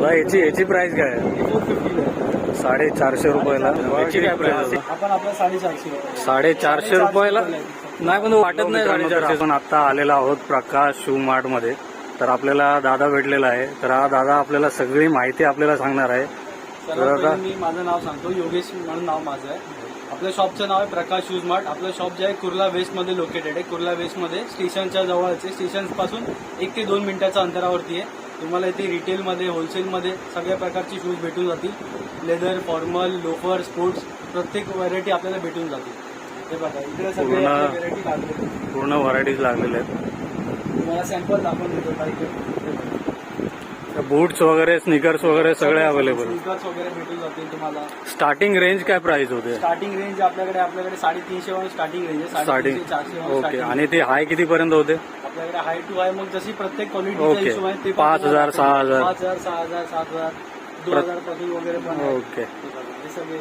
तुला याची याची प्राइस काय? आहे? फोर फिफ्टीला साडे चारशे रुपयाला याची काय प्राइस आपण आपला साडेचारशे रुपये साडे चारशे रुपयाला? नाही पण वाटत नाही साडेचारशे. पण आता आलेला आहोत प्रकाश शू मार्टमध्ये. तर आपल्याला दादा भेटलेला आहे. तर हा दादा आपल्याला सगळी माहिती आपल्याला सांगणार आहे. पहिले मी माझं नाव सांगतो योगेश म्हणून नाव माझं आहे. आपल्या शॉपचं नाव आहे प्रकाश शूज मार्ट. आपलं शॉप जे आहे कुर्ला वेस्टमध्ये लोकेटेड आहे. कुर्ला वेस्टमध्ये स्टेशनच्या जवळच. आहे स्टेशनपासून एक ते दोन मिनिटाच्या अंतरावरती आहे. तुम्हाला इथे रिटेलमध्ये होलसेलमध्ये सगळ्या प्रकारचे शूज भेटून जातील. लेदर फॉर्मल लोफर स्पोर्ट्स प्रत्येक व्हरायटी आपल्याला भेटून जातील. हे बघा इकडे सगळे पूर्ण- व्हरायटी लागले पूर्ण व्हरायटीज लागलेल्या आहेत. तुम्हाला सॅम्पल दाखवून देतो काही बूट्स वगैरे स्निकर्स वगैरे सगळे अवेलेबल स्निकर्स वगैरे भेटून जातील तुम्हाला. स्टार्टिंग रेंज काय प्राइस होते? स्टार्टिंग रेंज आपल्याकडे आपल्याकडे साडेतीनशे वरून स्टार्टिंग रेंज आहे. स्टार्टिंग साडेतीनशे चारशे वरून ओके starting आणि ते हाय किती पर्यंत होते? आपल्याकडे हाय टू हाय मग जशी प्रत्येक क्वालिटीचा ओके. हिशोब आहे ते पाच हज़ार, सहा हज़ार. पाच हज़ार सहा हज़ार सात हज़ार दोन प्रत- हज़ार पासून वगैरे पण आहे. ओके हे बघा, हे सगळे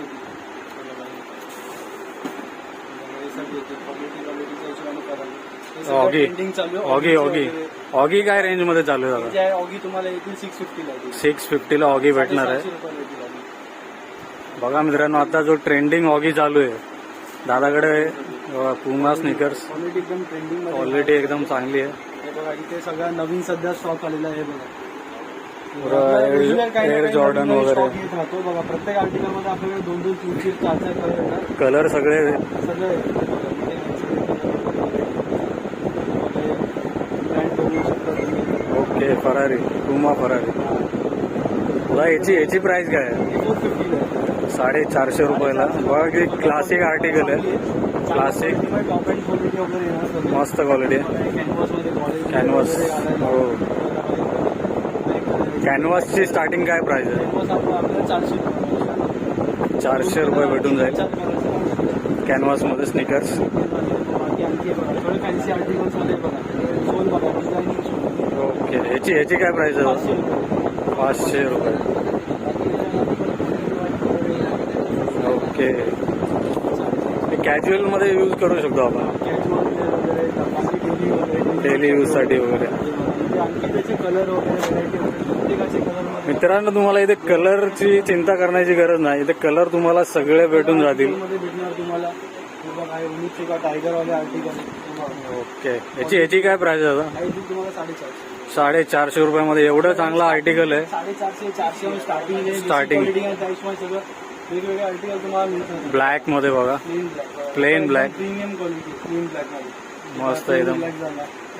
हे सगळे क्वालिटी क्वालिटीच्या हिशोबाने कराल ऑगी trending चालू आहे. ऑगी ऑगी वगैरे. ऑगी काय रेंज मध्ये चालू आहे हे दादा जे आहे ऑगी तुम्हाला येतील सिक्स फिफ्टीला येतील सिक्स फिफ्टीला ऑगी भेटणार आहे साडेसातशे रुपयाला येतील ऑगी. बघा मित्रांनो आता जो ट्रेंडिंग ऑगी चालू आहे दादाकडे पुमा स्निकर्स क्वालिटी एकदम ट्रेंडिंग क्वालिटी एकदम चांगली आहे. हे बघा इथे सगळं नवीन सध्या स्टॉक आलेला आहे हे बघा. पुरं आपल्याला Air- regular काही ना Air काही Jordan नवीन नवीन वगैरे. stock येत राहतो. बघा प्रत्येक आर्टिकलमध्ये आपल्याकडे दोन दोन तीन तीन चार चार कलर येतात कलर सगळे बघू. ओके फरारी पुमा फरारी तुला याची याची प्राइस काय आहे? हे 450 ला आहे. साडे चारशे रुपयाला. बघा की क्लासिक आर्टिकल आहे. क्लासिक मस्त क्वालिटी आहे कॅनव्हास हो. कॅनव्हासची स्टार्टिंग काय प्राईस आहे? चारशे रुपये भेटून जाईल. कॅनव्हासमध्ये स्निकर्स ओके ह्याची ह्याची काय प्राईस आहे? पाचशे रुपये. ओके कॅज्युअलमध्ये यूज करू शकतो आपण. डेली वगैरे डेली यूजसाठी वगैरे. कलर वगैरे मित्रांनो तुम्हाला इथे कलरची चिंता करण्याची गरज नाही. इथे कलर तुम्हाला सगळे भेटून जातील. भेटणार तुम्हाला ओके याची याची काय प्राइस आहे आता? तुम्हाला साडेचारशे साडे चारशे रुपयामध्ये एवढं चांगलं आर्टिकल आहे. साडेचारशे चारशे स्टार्टिंग वेगवेगळे आर्टिकल तुम्हाला ब्लॅकमध्ये बघा. Plain black Plain black. Premium quality plain ब्लॅकमध्ये मस्त एकदम.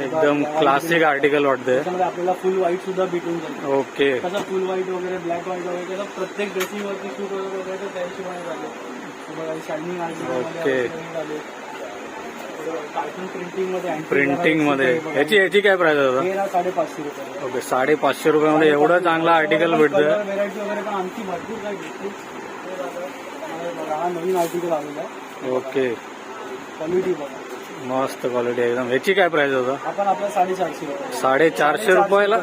एकदम क्लासिक आर्टिकल वाटतंय. त्याच्यामध्ये आपल्याला फुल व्हाईट सुद्धा भेटून जाईल. ओके कसं फुल व्हाईट वगैरे ब्लॅक व्हाईट वगैरे प्रत्येक ड्रेसिंग वरती शूट वगैरे वगैरे त्या हिशोबाने झाले. शायनिंग. कार्टून प्रिंटिंगमध्ये. याची याची काय प्राइस आहे साडेपाचशे रुपये. ओके साडे पाचशे रुपयामध्ये एवढं चांगलं आर्टिकल भेटतंय. व्हेरायटी वगैरे पण आणखी भरपूर. हे बघा, हा नवीन आर्टिकल आलेला आहे. ओके. क्वालिटी बघा. मस्त क्वालिटी एकदम. याची काय प्राइस होता आपण आपला साडेचारशे रुपये साडे चारशे रुपयाला?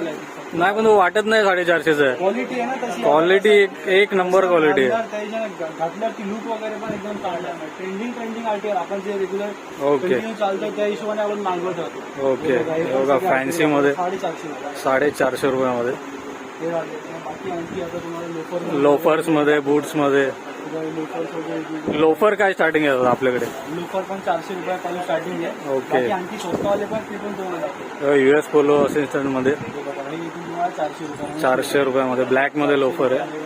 नाही पण तो वाटत नाही साडेचारशेच आहे. क्वालिटी आहे ना तशी. क्वालिटी एक एक नंबर क्वालिटी आहे. घातल्यावरती लुक वगैरे पण एकदम चांगला आहे. ट्रेंडिंग ट्रेंडिंग आर्टिकल आपण जे रेग्युलर ओके कंटिन्यू चालतं त्या हिशोबाने आपण मागवत राहतो. ओके हे बघा, फॅन्सी मध्ये. साडेचारशे रुपये. साडे चारशे रुपयामध्ये. हे. बाकी आणखी आता तुम्हाला लोफर लोफर्समध्ये बूट्समध्ये. वगैरे लोफर काय स्टार्टिंग आहे आपल्याकडे? लोफर पण चारशे रुपयापासून स्टार्टिंग आहे. ओके. आणखी स्वस्तवाले पण ते पण तुम्हाला दाखवतो. युएस पोलो असिस्टंटमध्ये? चारशे रुपये चारशे रुपयामध्ये. ब्लॅकमध्ये लोफर आहे.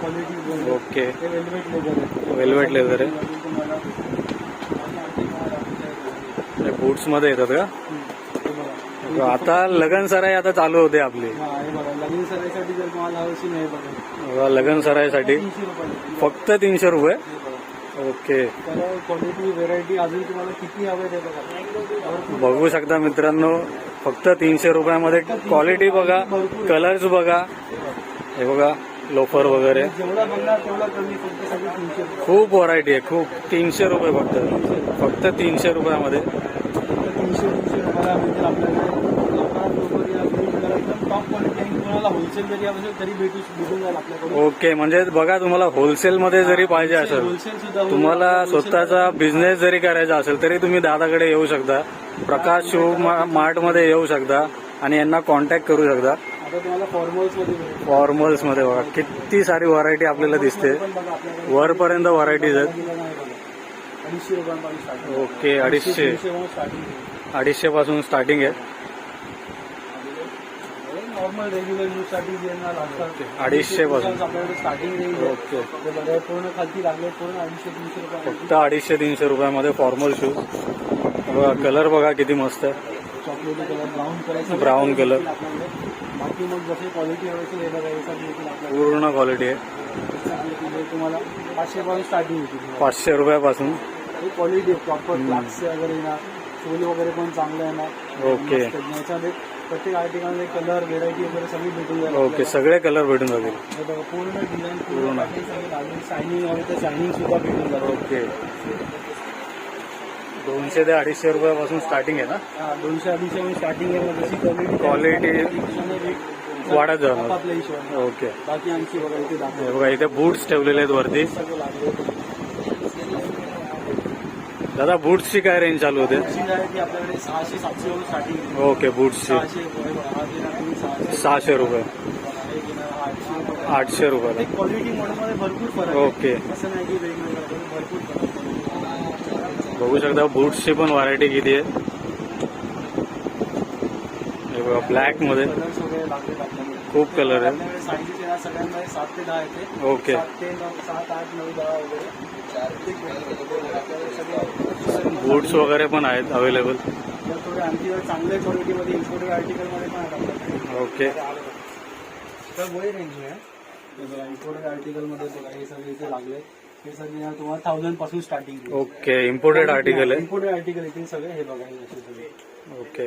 Quality okay. वेल्वेट लेदर आहे. वेल्वेट लेदर आहे. बूट्समध्ये येतात का. आता लगन सराई आता चालू होते आपली. लग्न सराईसाठी जर तुम्हाला हवं असेल हे बघा बघा, लगन सरायसाठी. फक्त तीनशे रुपये? ओके. क्वालिटी व्हेरायटी अजून तुम्हाला किती हवे ते बघा बघू शकता मित्रांनो फक्त तीनशे रुपयामध्ये क्वालिटी बघा कलर्स बघा. हे बघा लोफर वगैरे. खूप व्हरायटी आहे खूप. तीनशे रुपये फक्त. फक्त तीनशे रुपयामध्ये फक्त तीनशे तीनशे रुपयाला मिळतील आपल्याकडे लवकरात लवकर या तुम्ही जरा एकदम टॉप क्वालिटी आणि तुम्हाला होलसेल जरी असेल तरी भेटू भेटून जाईल आपल्याकडे ओके म्हणजे बघा तुम्हाला होलसेल मध्ये जरी पाहिजे असेल होलसेल सुद्धा होईल. तुम्हाला स्वतःचा बिझनेस जरी करायचा असेल तरी तुम्ही दादाकडे येऊ शकता. प्रकाश शो मार्टमध्ये येऊ शकता आणि यांना कॉन्टॅक्ट करू शकता. आता तुम्हाला फॉर्मल्समध्ये भेटेल. फॉर्मल्समध्ये बघा किती सारी व्हरायटी आपल्याला दिसते. पण बघा आपल्याकडे वरपर्यंत व्हरायटीज आहेत. दिलं नाही बघा. अडीचशे रुपयांपासून स्टार्टिंग ओके अडीचशे. स्टार्टिंग अडीचशे पासून स्टार्टिंग आहे. नॉर्मल रेग्युलर यूजसाठी जे ना लागतात अडीचशे पासून. आपल्याकडे स्टार्टिंग रेंज ओके. बघा पूर्ण खालती लागले पूर्ण अडीचशे तीनशे रुपये फक्त अडीचशे तीनशे रुपयामध्ये फॉर्मल शूज बघा कलर बघा किती मस्त आहे चॉकलेटी colour brown colour Brown color. आपल्याकडे बाकी मग जसे क्वालिटी हवी असेल हे बघा आपल्याकडे पूर्ण क्वालिटी आहे तुम्हाला पाचशे पासून स्टार्टिंग होती तुम्हाला. पाचशे रुपयापासून ही क्वालिटी आहे प्रॉपर फ्लाक्स वगैरे येणार सोल वगैरे पण चांगलं येणार ओके. मस्त. याच्यामध्ये प्रत्येक आर्टिकलमध्ये कलर व्हेरायटी वगैरे सगळी भेटून जाईल ओके. सगळे कलर भेटून जातील. हे बघा पूर्ण डिझाईन पूर्ण शायनिंग हवी तर शायनिंग सुद्धा भेटून जाईल. ओके. दोनशे ते अडीचशे रुपयापासून स्टार्टिंग आहे ना? हा, दोनशे अडीचशे म्हणून स्टार्टिंग आहे. मग जशी क्वालिटी Quality वाढत जाणार. आपल्या हिशोबाने. ओके. बाकी आमची बघा इथे हे दाखव बघा इथे बूट्स ठेवलेले आहेत वरती. सगळं लागले. दादा बूट्सची काय रेंज चालू होते? आपल्याकडे सहाशे सातशे स्टार्टिंग ओके बूट्सची सहाशे रुपये आठशे रुपये. आठशे रुपयाला क्वालिटी मॉडेलमध्ये भरपूर फरक आहे. ओके. असं नाही की भरपूर. बघू शकता बूट्सची पण व्हरायटी किती आहे. बघा ब्लॅकमध्ये. खूप कलर आहे. येणार सगळ्यांमध्ये सात ते दहा येते ओके सात ते नऊ सात आठ नऊ दहा वगैरे बूट्स वगैरे पण आहेत अवेलेबल थोडे आणखी चांगल्या क्वालिटीमध्ये इम्पोर्टेड आर्टिकलमध्ये पण आहेत आपल्याकडे ओके तर वही रेंज आहे. इम्पोर्टेड आर्टिकलमध्ये बघा हे सगळे इथे लागले हे सगळे. ना तुम्हाला थाउजंडपासून स्टार्टिंग ओके इम्पोर्टेड आर्टिकल आहे इम्पोर्टेड आर्टिकल येतील सगळे हे बघा ओके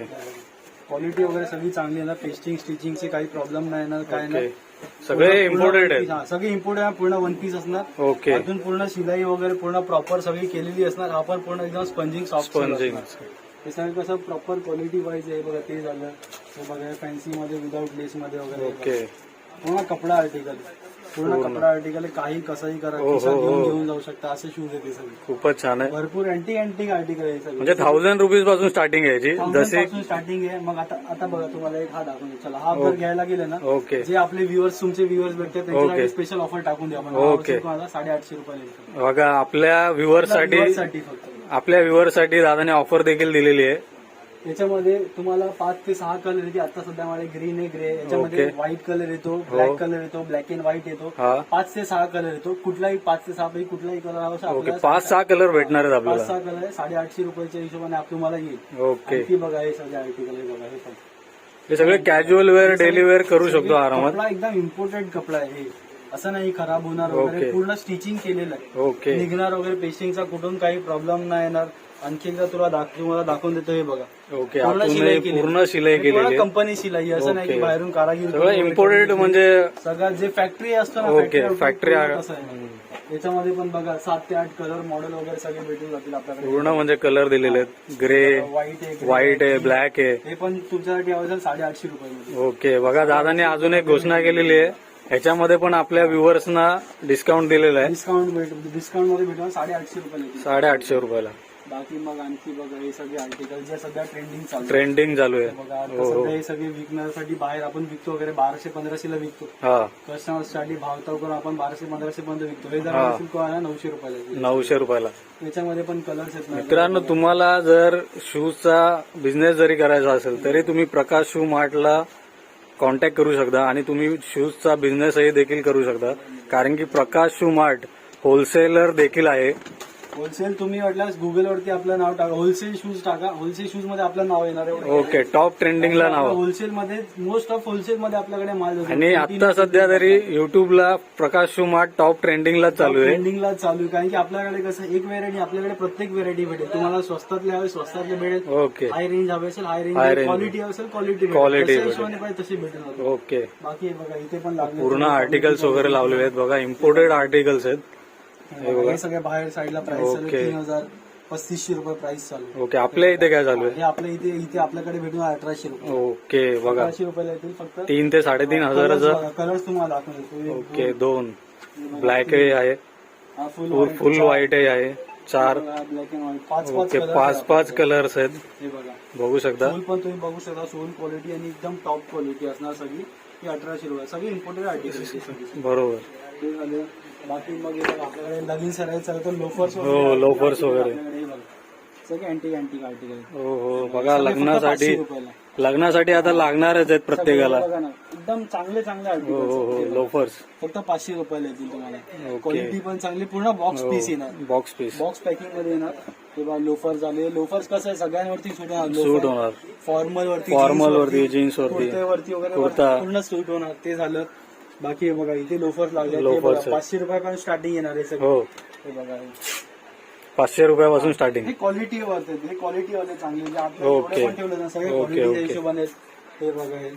क्वालिटी वगैरे सगळी चांगली येणार पेस्टिंग स्टिचिंगचे काही प्रॉब्लेम नाही येणार काय नाही सगळे इम्पोर्टेड पूर्ण आहेत. one piece, हा, सगळे इम्पोर्टेड आहे पूर्ण वन पीस असणार. ओके अजून पूर्ण शिलाई वगैरे पूर्ण प्रॉपर सगळी केलेली असणार. हा पण पूर्ण एकदम स्पंजिंग सॉफ्ट स्पंजिंग हे सगळं कसं प्रॉपर क्वालिटी वाईज आहे बघा ते झालं. हे बघा फॅन्सी मध्ये विदाऊट लेस मध्ये वगैरे ओके. पूर्ण कपडा आर्टिकल पूर्ण कपडा आर्टिकल काही कसंही करा हो, खिशात हो, घेऊन हो. घेऊन जाऊ शकता असे शूज आहे ते सगळे. खूपच छान आहे. भरपूर अँटी अँटिक आर्टिकल आहे सगळे. म्हणजे थाउजंड रुपीजपासून स्टार्टिंग आहे याची. जसे स्टार्टिंग आहे. मग आता आता बघा तुम्हाला एक हा दाखवून चला हा जर घ्यायला गेलं ना ओके. जे आपले व्ह्युअर्स तुमचे व्ह्युअर्स भेटतात. त्यांच्यासाठी स्पेशल ऑफर टाकून द्या आपण ओके. साडेआठशे रुपये बघा आपल्या व्ह्युअरसाठी साठी फक्त. आपल्या व्ह्युअरसाठी दादाने ऑफर देखील दिलेली आहे. याच्यामध्ये तुम्हाला पाच ते सहा कलर येते आता सध्या माझे ग्रीन आहे ग्रे याच्यामध्ये. व्हाईट कलर येतो ब्लॅक कलर येतो ब्लॅक अँड व्हाईट येतो. हा. पाच ते सहा कलर येतो. कुठलाही पाच ते सहा पैकी कुठलाही कलर हवा असेल ओके आपल्याला पाच सहा कलर भेटणार आहेत पाच आपल्याला सहा कलर आहे. साडेआठशे रुपयाच्या हिशोबाने आप- तुम्हाला येईल. ओके आणखी बघा हे सगळे आर्टिकल आहे बघा हे हे सगळे कॅज्युअल वेअर डेली वेअर करू शकतो आरामात. कपडा एकदम इम्पोर्टेड कपडा आहे हे. असं नाही खराब होणार. वगैरे पूर्ण स्टिचिंग केलेलं आहे. ओके निघणार वगैरे पेस्टिंगचा कुठून काही प्रॉब्लेम नाही येणार. आणखी एकदा तुला तुम्हाला दाखवून देतो हे बघा. ओके पूर्ण शिलाई केलेली. पूर्ण शिलाई आहे. कंपनी शिलाई. असं नाही की. बाहेरून कारागीर इम्पोर्टेड म्हणजे सगळं जे फॅक्टरी असतं ना ओके, आहे. याच्यामध्ये पण बघा सात ते आठ कलर मॉडेल वगैरे सगळे भेटून जातील आपल्याकडे. पूर्ण म्हणजे कलर दिलेले आहेत. ग्रे व्हाईट आहे व्हाईट आहे ब्लॅक आहे हे पण तुमच्यासाठी असेल साडेआठशे रुपये ओके बघा दादाने अजून एक घोषणा केलेली आहे. ह्याच्यामध्ये पण आपल्या व्ह्युअर्सना डिस्काउंट दिलेलं आहे. डिस्काउंट भेट डिस्काउंटमध्ये भेटून साडेआठशे रुपये साडेआठशे रुपयाला. बाकी मग आणखी बघा हे सगळे आर्टिकल जे सध्या ट्रेंडिंग चालू. ट्रेंडिंग चालू आहे. बघा हो, हो. सध्या हे सगळे विकण्यासाठी बाहेर आपण विकतो वगैरे बाराशे पंधराशेला विकतो. कस्टमरसाठी भावताव करून आपण बाराशे पंधराशे पर्यंत विकतो. हे जर ना नऊशे रुपयाला. नऊशे रुपयाला. याच्यामध्ये पण कलर्स आहेत मित्रांनो तुम्हाला जर शूजचा बिझनेस जरी करायचा असेल तरी तुम्ही प्रकाश शू मार्टला कॉन्टॅक्ट करू शकता आणि तुम्ही शूजचा बिझनेसही देखील करू शकता. कारण की प्रकाश शू मार्ट होलसेलर देखील आहे. होलसेल तुम्ही वाटल्यास गुगलवरती आपलं नाव टाका. होलसेल शूज टाका. होलसेल शूजमध्ये आपलं नाव येणार आहे. ओके टॉप ट्रेंडिंगला नाव. होलसेल मध्ये मोस्ट ऑफ होलसेल मध्ये आपल्याकडे माल. आणि आता सध्या तरी युट्यूबला प्रकाश शू मार्ट टॉप ट्रेंडिंगला चालू आहे. ट्रेंडिंगला चालू आहे. कारण की आपल्याकडे कसं एक व्हेरायटी आपल्याकडे प्रत्येक व्हेरायटी भेटेल. तुम्हाला स्वस्तातले हवे स्वस्तातले भेटेल. ओके हाय रेंज हवे असेल हाय रेंज range. क्वालिटी हवी असेल क्वालिटी Quality भेटेल. हिशोबाने पाहिजे तशी भेटेल आपल्याला. ओके बाकी हे बघा इथे पण लागले पूर्ण आर्टिकल्स वगैरे लावलेले आहेत. बघा इम्पोर्टेड आर्टिकल्स आहेत. हे सगळे बाहेर साईडला प्राइस चालू. आहे. तीन हजार पस्तीसशे रुपये प्राइस चालू आहे. ओके आपल्या इथे काय चालू हे आपल्या इथे इथे आपल्याकडे भेटून अठराशे रुपये. आहे ओके बघा. अठराशे रुपयाला येतील फक्त. तीन ते साडेतीन हजाराचं कलर्स तुम्हाला दाखवून देतो. ओके दोन. ब्लॅक आहे. हा फुल व्हाईट आहे. चार. ब्लॅक अँड व्हाईट पाच पाच ओके कलर पाच पाच कलर्स आहेत. हे बघा. बघू शकता. सोल पण तुम्ही बघू शकता. सोल क्वालिटी आणि एकदम टॉप क्वालिटी असणार सगळी. अठराशे रुपये. सगळे इम्पोर्टेड आर्टिकल बरोबर. ते झाले. बाकी मग हे बघा, आपल्याकडे लगीन सरायचं तर लोफर्स हो, loafers वगैरे. सगळे आर्टिकल हो हो बघा लग्नासाठी लग्नासाठी आता लागणारच आहेत प्रत्येकाला. बघा ना एकदम चांगले चांगले हो हो हो लोफर्स फक्त पाचशे रुपयाला येतील तुम्हाला. क्वालिटी पण चांगली पूर्ण बॉक्स पीस येणार. बॉक्स पीस बॉक्स पॅकिंगमध्ये येणार. बघा लोफर झाले. लोफर्स कसं आहे? सगळ्यांवरती सूट होणार सूट होणार. फॉर्मल वरती फॉर्मल वरती जीन्स वरती. कुर्त्यावरती वगैरे कुर्ता. पूर्ण सूट होणार. ते झालं. बाकी हे बघा इथे लोफर्स लागले आहेत. पाचशे रुपयापासून स्टार्टिंग येणार आहे सगळं. हो. हे बघा. पाचशे रुपयापासून स्टार्टिंग हे क्वालिटी हे क्वालिटी वाले चांगले ओके. एवढे पण ठेवले ना सगळे. ओके, क्वालिटीच्या ओके. हिशोबाने हे बघा हे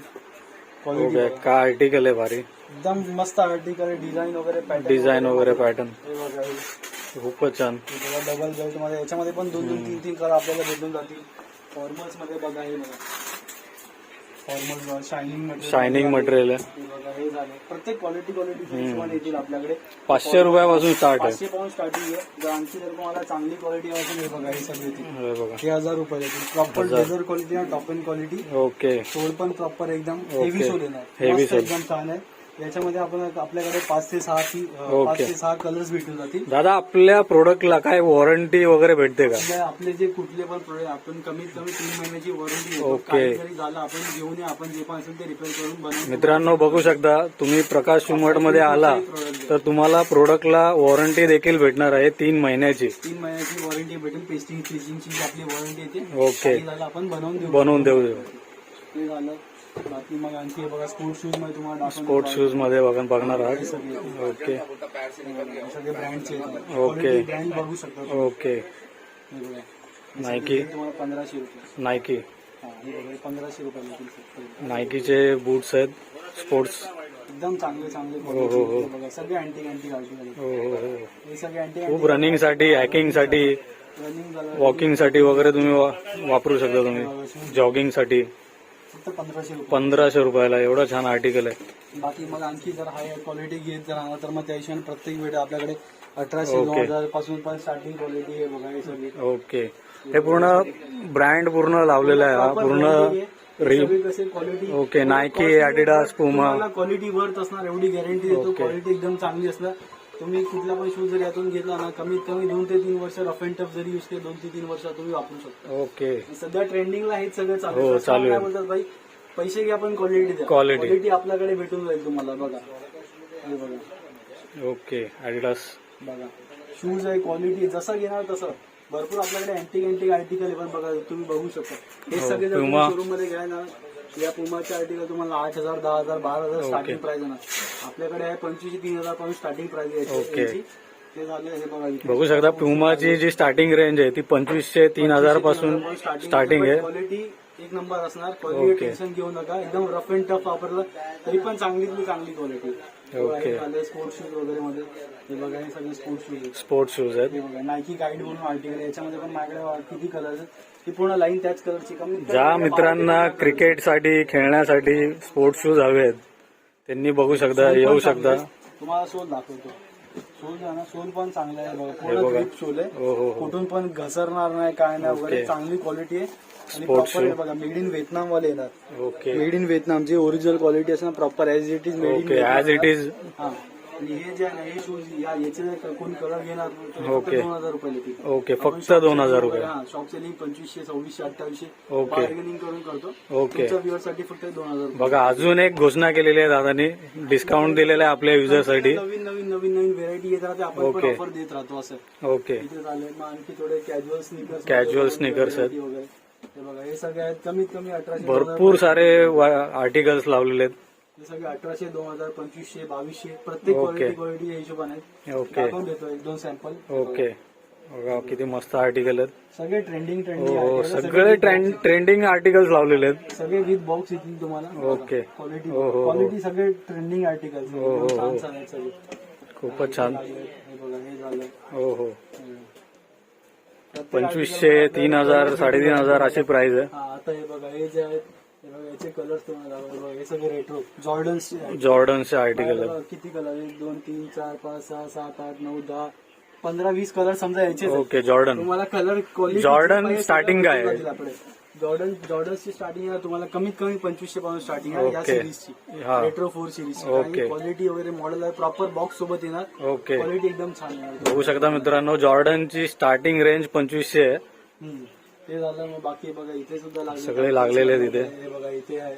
क्वालिटी ओके काय आर्टिकल आहे भारी. एकदम मस्त आर्टिकल डिझाईन वगैरे डिझाईन वगैरे पॅटर्न हे बघा हे. खूपच छान. डबल बेल्टमध्ये याच्यामध्ये पण दोन दोन तीन तीन कलर आपल्याला भेटून जातील. फॉर्मल्समध्ये बघा हे बघा. फॉर्मल शायनिंगमध्ये शायनिंग मटेरियल आहे. हे झालं. प्रत्येक क्वालिटी क्वालिटी हिशोबाने येतील आपल्याकडे. पाचशे रुपयापासून स्टार्ट आहे. पाचशे पाऊन स्टार्टिंग आहे. जर आणखी जर तुम्हाला चांगली क्वालिटी असेल हे बघा हे सगळे येतील हे बघा. हे हजार रुपये येतील प्रॉपर लेझर क्वालिटी आणि top end quality okay sole पण प्रॉपर एकदम. हेवी सोल येणार. मस्त sole. एकदम छान आहे. याच्यामध्ये आपण आपल्याकडे पाच ते सहा ती अं. पाच ते सहा कलर्स भेटून जातील. दादा आपल्या प्रोडक्टला काय वॉरंटी वगैरे भेटते का? आपले आपले जे कुठले पण प्रोडक्ट आपण कमीत कमी तीन महिन्याची वॉरंटी ओके. काही जरी झालं आपण घेऊन या आपण जे पण असेल ते रिपेअर करून बनवून मित्रांनो बघू शकता तुम्ही प्रकाश शुमटमध्ये आला तर तुम्हाला प्रोडक्टला वॉरंटी देखील भेटणार आहे तीन महिन्याची. तीन महिन्याची वॉरंटी भेटेल पेस्टिंग फिजिंगची जी आपली वॉरंटी येते ओके. काही झालं आपण बनवून देऊ. बनवून देऊ. ते झालं. बाकी मग आणखी हे बघा स्पोर्ट शूजमध्ये तुम्हाला स्पोर्ट शूजमध्ये बघा बघणार आहात. ओके सगळे. ब्रँडचे ओके. ब्रँड बघू शकता ओके नायकी तुम्हाला पंधराशे रुपये. नायकी पंधराशे रुपये नायकीचे बूट्स आहेत. स्पोर्ट्स एकदम चांगले चांगले हो, हो, हो. बघा. सगळे अँटी अँटी हो सगळे अँटी खूप रनिंगसाठी हॅकिंगसाठी वॉकिंगसाठी वगैरे तुम्ही वापरू शकता तुम्ही. जॉगिंगसाठी. फक्त पंधराशे रुपये. पंधराशे रुपयाला एवढं छान आर्टिकल आहे. बाकी मग आणखी जर हाय क्वालिटी घेत जर राहणार तर मग त्या हिशोबाने प्रत्येक वेळ आपल्याकडे अठराशे. नऊ हजारपासून पण स्टार्टिंग क्वालिटी आहे बघा हे सगळी ओके हे पूर्ण ब्रँड पूर्ण लावलेला आहे हा पूर्ण रि क्वालिटी ओके नायकी ऍडिडास पुमा क्वालिटी वर्थ असणार एवढी गॅरंटी देतो. क्वालिटी एकदम चांगली असणार. तुम्ही कुठला पण शूज जर यातून घेतला ना कमीत कमी दोन ते तीन वर्ष रफ अँड टफ जरी युज केले दोन ते तीन वर्ष तुम्ही वापरू शकता. ओके सध्या ट्रेंडिंगला हेच सगळं चालू हो, आहे. चालू आहे. काय बोलतात भाई? पैसे घ्या पण क्वालिटी द्या. Quality. क्वालिटी आपल्याकडे भेटून जाईल तुम्हाला बघा. हे बघा. ओके ऍडिडास बघा. शूज आहे क्वालिटी जसं घेणार तसं. भरपूर आपल्याकडे अँटिक अँटिक आर्टिकल आहे पण बघा तुम्ही बघू शकता. हे हो, सगळे जर Puma. तुम्ही शोरूममध्ये घ्याय ना या पुमाचे आर्टिकल तुम्हाला आठ हजार दहा हजार बारा हजार स्टार्टिंग प्राइस ना आपल्याकडे आहे पंचवीस तीन हजारपासून स्टार्टिंग प्राइस आहे. ते झाले हे बघा इथे. बघू शकता प्युमाची जी स्टार्टिंग रेंज आहे ती पंचवीसशे तीन हजारपासून स्टार्टिंग आहे. क्वालिटी एक नंबर असणार. क्वालिटी. टेन्शन घेऊ नका. एकदम रफ अँड टफ वापरलं तरी पण चांगली चांगली क्वालिटी ओके. स्पोर्ट्स शूज वगैरे मध्ये. हे बघा हे सगळे स्पोर्ट्स शूज आहेत. स्पोर्ट्स शूज आहेत. हे बघा नायकी गाईड म्हणून आर्टिकल आहे. याच्यामध्ये पण माझ्याकडे किती कलर आहेत. ती पूर्ण लाईन त्याच कलरची कमी ज्या मित्रांना क्रिकेटसाठी खेळण्यासाठी स्पोर्ट्स शूज हवे आहेत त्यांनी बघू शकता येऊ शकता. तुम्हाला सोल दाखवतो. सोल जो आहे ना सोल पण चांगला आहे बघा. हे पूर्ण बघा. ग्रिप सोल आहे. हो हो हो. कुठून पण घसरणार नाही काय नाही वगैरे. चांगली क्वालिटी आहे. आणि Sports प्रॉपर shoe. बघा मेड इन व्हिएतनाम वाले येणार. ओके मेड इन व्हिएतनाम जे ओरिजिनल क्वालिटी असणार proper as it is made in okay as it is हा. आणि हे जे आहे ना हे शूज या याचे जर कोणी कलर घेणार तर फक्त. दोन हजार रुपये येतील. ओके आपण फक्त shop दोन हजार रुपये. हा शॉप सेलिंग पंचवीसशे सव्वीसशे अठ्ठावीसशे ओके. बार्गेनिंग करून करतो. ओके. तुमच्या व्ह्युअरसाठी फक्त दोन हजार रुपये. बघा अजून एक घोषणा केलेली आहे दादानी. डिस्काउंट दिलेला आहे आपल्या युजरसाठी नवीन नवीन नवीन नवीन व्हेरायटी येत राहते. आपण पण. ऑफर देत राहतो असं. ओके इथे झाले मग आणखी थोडे कॅज्युअल स्निकर्स Casual sneakers आहेत. वगैरे. हे बघा हे सगळे आहेत. कमीत कमी अठराशे भरपूर सारे आर्टिकल्स लावलेले आहेत. हे सगळे अठराशे दोन हजार पंचवीसशे बावीसशे. प्रत्येक ओके. क्वालिटी क्वालिटीच्या हिशोबाने आहेत. ओके दाखवून देतो एक दोन सॅम्पल ओके बघा. किती मस्त आर्टिकल आहेत. सगळे ट्रेंडिंग हो ट्रेंडिंग हो सगळे ट्रेंड ट्रेंडिंग आर्टिकल्स लावलेले आहेत. सगळे विथ बॉक्स येतील तुम्हाला. ओके. क्वालिटी हो, हो, हो. क्वालिटी सगळे ट्रेंडिंग आर्टिकल हो, हो, हो. सगळे. खूपच छान. हे बघा हे झालं. हो हो. पंचवीसशे तीन हजार साडेतीन हजार अशी प्राइस आहे. हा आता हे बघा हे जे आहेत हे बघा याचे कलर्स तुम्हाला दाखवतो. बघा, हे सगळे रेट्रो जॉर्डन्स जॉर्डनचे आर्टिकल किती कलर एक दोन तीन चार पाच सहा सात आठ नऊ दहा पंधरा वीस कलर समजा याचे ओके जॉर्डन तुम्हाला कलर क्वालिटी Jordan starting काय आहे? जॉर्डन जॉर्डनची स्टार्टिंग आहे तुम्हाला कमीत कमी पंचवीसशे पासून स्टार्टिंग आहे या. सिरीजची हा. रेट्रो फोर सिरीजची. आणि क्वालिटी वगैरे मॉडेल आहे प्रॉपर बॉक्स सोबत येणार ओके क्वालिटी एकदम छान आहे बघू शकता मित्रांनो जॉर्डनची स्टार्टिंग रेंज पंचवीसशे आहे हम्म. ते झालं मग बाकी बघा इथे सुद्धा लागले सगळे लागलेले आहेत इथे. हे बघा इथे आहे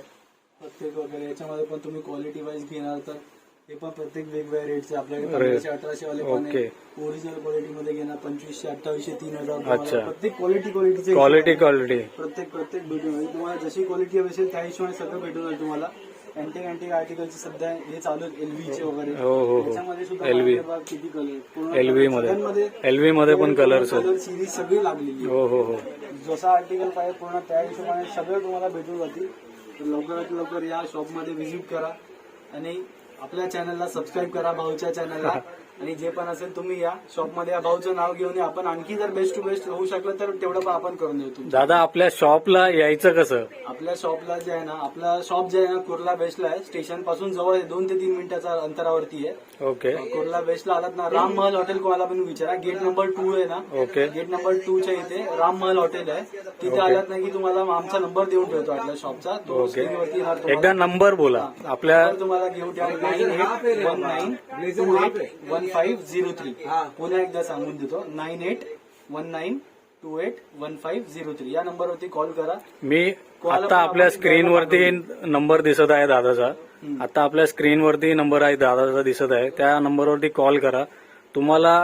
प्रत्येक वगैरे याच्यामध्ये पण तुम्ही क्वालिटी वाईज घेणार तर हे पण प्रत्येक वेगवेगळ्या रेटचे आपल्याकडे पंधराशे अठराशे वाले पण ओके. ओरिजिनल क्वालिटी मध्ये घेणार पंचवीसशे अठ्ठावीसशे तीन हजार प्रत्येक क्वालिटी क्वालिटीचे क्वालिटी क्वालिटी प्रत्येक प्रत्येक भेटून जाईल तुम्हाला जशी क्वालिटी हवी असेल त्या हिशोबाने सगळं भेटून जाईल तुम्हाला. अँटिक अँटिक आर्टिकलचे सध्या हे चालू आहेत एलव्हीचे वगैरे. हो हो हो. त्याच्यामध्ये सुद्धा बघा किती कलर LV मध्ये. एलव्ही मध्ये पण कलर सिरीज सगळी लागलेली आहे. हो हो हो. जसा आर्टिकल पाहिजे पूर्ण त्या हिशोबाने सगळं तुम्हाला भेटून जातील. लवकरात लवकर या शॉपमध्ये व्हिजिट करा. आणि आपल्या चॅनलला सबस्क्राईब करा भाऊच्या चॅनलला. आणि जे पण असेल तुम्ही या. शॉपमध्ये या भाऊचं नाव घेऊन या. आपण आणखी जर बेस्ट टू बेस्ट होऊ शकलं तर तेवढं पण आपण करून देऊ तुमचं. दादा आपल्या शॉपला यायचं कसं? आपल्या शॉपला जे आहे ना आपला शॉप जे आहे ना कुर्ला वेस्टला आहे. स्टेशनपासून जवळ आहे. दोन ते तीन मिनिटाच्या अंतरावरती आहे. ओके. कुर्ला वेस्टला आलात ना राम महल हॉटेल कोणाला पण विचारा. गेट नंबर टू आहे ना. ओके. गेट नंबर टू च्या इथे राम महल हॉटेल आहे. तिथे आलात नाही की तुम्हाला आमचा नंबर देऊन ठेवतो आपल्या शॉपचा तो ओके. स्क्रीनवरती येणार एकदा. नंबर बोला. आपल्या नंबर तुम्हाला घेऊ द्या nine eight one nine two eight one five zero three. पुन्हा एकदा सांगून देतो. Nine eight one nine two eight one five zero three. या नंबरवरती कॉल करा. मी आता आपल्या स्क्रीनवरती नंबर दिसत आहे दादाचा. आता आपल्या स्क्रीनवरती नंबर आहे दादाचा दिसत आहे. त्या नंबरवरती कॉल करा. तुम्हाला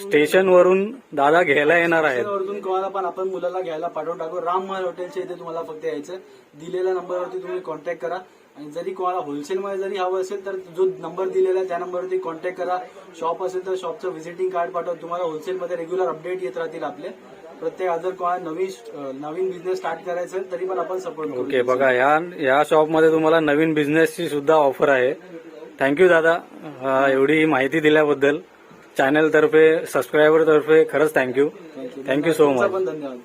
स्टेशनवरून दादा घ्यायला येणार आहेत. वरतून कोणाला पण आपण मुलाला घ्यायला पाठवून टाकू. राम महल हॉटेलच्या इथे तुम्हाला फक्त यायचं दिलेल्या नंबरवरती तुम्ही कॉन्टॅक्ट करा. आणि जरी कोणाला होलसेलमध्ये जरी हवं असेल तर जो नंबर दिलेला आहे त्या नंबरवरती कॉन्टॅक्ट करा. शॉप असेल तर शॉपचं व्हिजिटिंग कार्ड पाठवा. तुम्हाला होलसेलमध्ये रेग्युलर अपडेट येत राहतील आपले. प्रत्येक जर कोणाला नवीन नवीन बिझनेस स्टार्ट करायचं असेल तरी पण आपण सपोर्ट करू. ओके बघा ह्या या शॉपमध्ये तुम्हाला नवीन बिझनेसची सुद्धा ऑफर आहे. थँक्यू दादा एवढी माहिती दिल्याबद्दल. चॅनलतर्फे तर्फे सबस्क्रायबर तर्फे खरंच थँक्यू थँक्यू सो मच धन्यवाद.